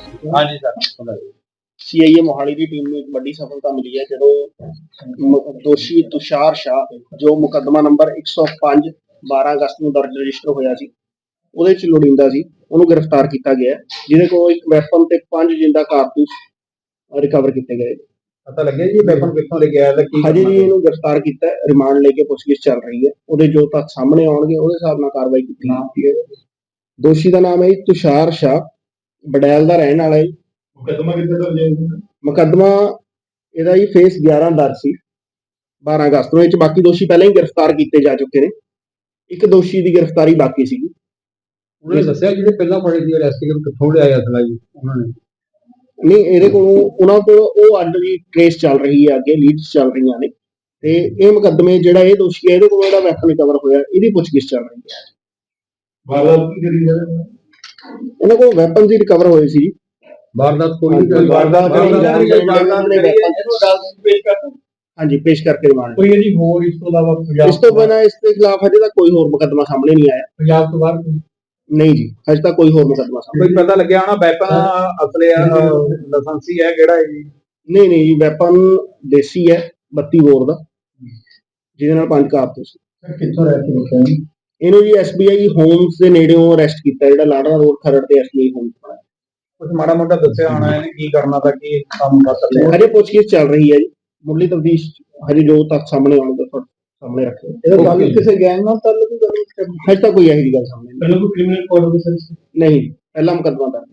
ਹਾਂਜੀ sir C I A Mohali the team ਨੂੰ ਇੱਕ ਵੱਡੀ ਸਫਲਤਾ ਮਿਲੀ ਹੈ ਜਦੋਂ ਦੋਸ਼ੀ ਤੁਸ਼ਾਰ ਸ਼ਾਹ ਜੋ ਮੁਕੱਦਮਾ ਨੰਬਰ 105 12 ਅਗਸਤ ਨੂੰ ਦਰਜ ਰਜਿਸਟਰ ਹੋਇਆ ਸੀ ਉਹਦੇ ਵਿੱਚ ਲੋੜੀਂਦਾ ਸੀ ਉਹਨੂੰ ਗ੍ਰਿਫਤਾਰ ਕੀਤਾ ਗਿਆ ਹੈ, ਜਿਹਦੇ ਕੋਲ ਇੱਕ ਵੈਪਨ ਤੇ ਪੰਜ ਜਿੰਦਾ ਕਾਰਤੂਸ ਰਿਕਵਰ ਕੀਤੇ ਗਏ। ਪਤਾ ਲੱਗਿਆ ਜੀ ਵੈਪਨ ਕਿੱਥੋਂ ਲੈ ਕੇ ਆਇਆ ਤੇ ਕੀ ਹਜੇ ਜੀ ਇਹਨੂੰ ਗ੍ਰਿਫਤਾਰ ਕੀਤਾ ਹੈ, ਰਿਮਾਂਡ ਲੈ ਕੇ ਪੁੱਛਗਿੱਛ ਚੱਲ ਰਹੀ ਹੈ ਉਹਦੇ ਜੋ ਤੱਥ ਸਾਹਮਣੇ ਆਉਣਗੇ ਉਹਦੇ ਹਿਸਾਬ ਨਾਲ ਕਾਰਵਾਈ ਕੀਤੀ ਜਾਵੇਗੀ ਦੋਸ਼ੀ ਦਾ ਨਾਮ ਹੈ ਤੁਸ਼ਾਰ ਸ਼ਾਹ। ਬਡੈਲ ਦਾ ਰਹਿਣ ਵਾਲਾ ਹੈ ਜੀ। ਮੁਕਦਮਾ ਕਿੱਥੇ ਦਰਜ ਹੈ ਮੁਕੱਦਮਾ ਇਹਦਾ ਜੀ ਫੇਸ 11 ਦਰਜ ਸੀ 12 ਅਗਸਤ ਨੂੰ। ਇਹ ਚ ਬਾਕੀ ਦੋਸ਼ੀ ਪਹਿਲਾਂ ਹੀ ਗ੍ਰਿਫਤਾਰ ਕੀਤੇ ਜਾ ਚੁੱਕੇ ਨੇ। ਇੱਕ ਦੋਸ਼ੀ ਦੀ ਗ੍ਰਿਫਤਾਰੀ ਬਾਕੀ ਸੀਗੀ। ਉਹਨਾਂ ਦੱਸਿਆ ਜਿਹੜੇ ਪਹਿਲਾਂ ਫੜੇ ਸੀ ਅਰੈਸਟ ਕਰ ਕਿੱਥੋਂ ਲਿਆਇਆ ਅਸਲਾ ਜੀ ਉਹਨਾਂ ਨੇ? ਨਹੀਂ ਇਹਦੇ ਕੋਲੋਂ ਉਹਨਾਂ ਕੋਲ ਉਹ ਅੱਡ ਦੀ ਟ੍ਰੇਸ ਚੱਲ ਰਹੀ ਹੈ ਅੱਗੇ ਲੀਡਸ ਚੱਲ ਰਹੀਆਂ ਨੇ। ਤੇ ਇਹ ਮੁਕੱਦਮੇ ਜਿਹੜਾ ਇਹ ਦੋਸ਼ੀ ਹੈ ਇਹਦੇ ਕੋਲੋਂ ਜਿਹੜਾ ਵੈਪਨ ਰਿਕਵਰ ਹੋਇਆ ਇਹਦੀ ਪੁੱਛਗਿੱਛ ਚੱਲ ਰਹੀ ਹੈ ਵਾਰਦਾਤ ਕੀ ਕਰੀ ਜਾ ਇਹਨਾਂ ਕੋਲ ਵੈਪਨ ਦੀ ਰਿਕਵਰ ਹੋਏ ਸੀ। ਜੀ। ਵਾਰਦਾਤ ਕੋਈ ਹਾਂਜੀ, ਵਾਰਦਾਤ ਨਹੀਂ, ਜਾਣ- ਵਾਰਦਾਤ ਨੇ ਕਰ ਹਾਂਜੀ ਪੇਸ਼ ਕਰਕੇ ਰਿਮਾਂਡ। ਕੋਈ ਇਹਦੀ ਹੋਰ ਇਸ ਤੋਂ ਇਲਾਵਾ ਪੰਜਾਬ ਇਸ ਤੋਂ ਬਿਨਾਂ ਇਸ ਦੇ ਖਿਲਾਫ ਹਜੇ ਤੱਕ ਕੋਈ ਹੋਰ ਮੁਕੱਦਮਾ ਸਾਹਮਣੇ ਨਹੀਂ ਆਇਆ। ਪੰਜਾਬ ਤੋਂ ਬਾਹਰ ਕੋਈ? ਨਹੀਂ ਜੀ ਹਜੇ ਤੱਕ ਕੋਈ ਹੋਰ ਮੁਕੱਦਮਾ ਸਾਹਮਣੇ ਕੋਈ ਪਤਾ ਲੱਗਿਆ ਹੋਣਾ ਵੈਪਨ ਅਸਲੇ ਲਾਇਸੈਂਸੀ ਹੈ ਕਿਹੜਾ ਹੈ ਜੀ? ਨਹੀਂ ਨਹੀਂ ਜੀ ਵੈਪਨ ਦੇਸੀ ਹੈ 32 ਬੋਰ ਦਾ। ਜਿਹਦੇ ਨਾਲ ਪੰਜ ਕਾਰਤੂਸ ਕਿੱਥੋਂ ਰਹਿ ਕੇ ਲਿਖਿਆ ਜੀ? ਇਹਨੂੰ ਜੀ ਐਸਬੀਆਈ ਹੋਮਸ ਦੇ ਨੇੜਿਓਂ ਅਰੈਸਟ ਕੀਤਾ ਜਿਹੜਾ ਲਾੜਾ ਰੋਡ ਖਰੜ ਤੇ ਐਸਬੀਆਈ ਹੋਮਸ ਬਣਾਇਆ। ਕੁਝ ਮਾੜਾ ਮੋਟਾ ਦੱਸਿਆ ਹੋਣਾ ਇਹਨੇ ਕੀ ਕਰਨਾ ਤਾਂ ਕੀ ਕੰਮ ਕਰ ਸਕਦੇ ਹਜੇ ਪੁੱਛਗਿੱਛ ਚੱਲ ਰਹੀ ਹੈ ਜੀ। ਮੁੱਢਲੀ ਤਫਤੀਸ਼ ਹਜੇ ਜੋ ਤੱਕ ਸਾਹਮਣੇ ਆਉਣਗੇ ਤੁਹਾਡੇ ਸਾਹਮਣੇ ਰੱਖੇ। ਇਹਦਾ ਤਾਲੁਕ ਕਿਸੇ ਗੈਂਗ ਨਾਲ ਤਾਲੁਕ ਹਜੇ ਤੱਕ ਕੋਈ ਇਹੋ ਜਿਹੀ ਗੱਲ ਸਾਹਮਣੇ ਨਹੀਂ। ਪਹਿਲਾਂ ਕੋਈ ਕ੍ਰਿਮੀਨਲ ਕੋਡ ਦੇ ਨਹੀਂ ਪਹਿਲਾ ਮੁਕੱਦਮਾ ਦਰਜ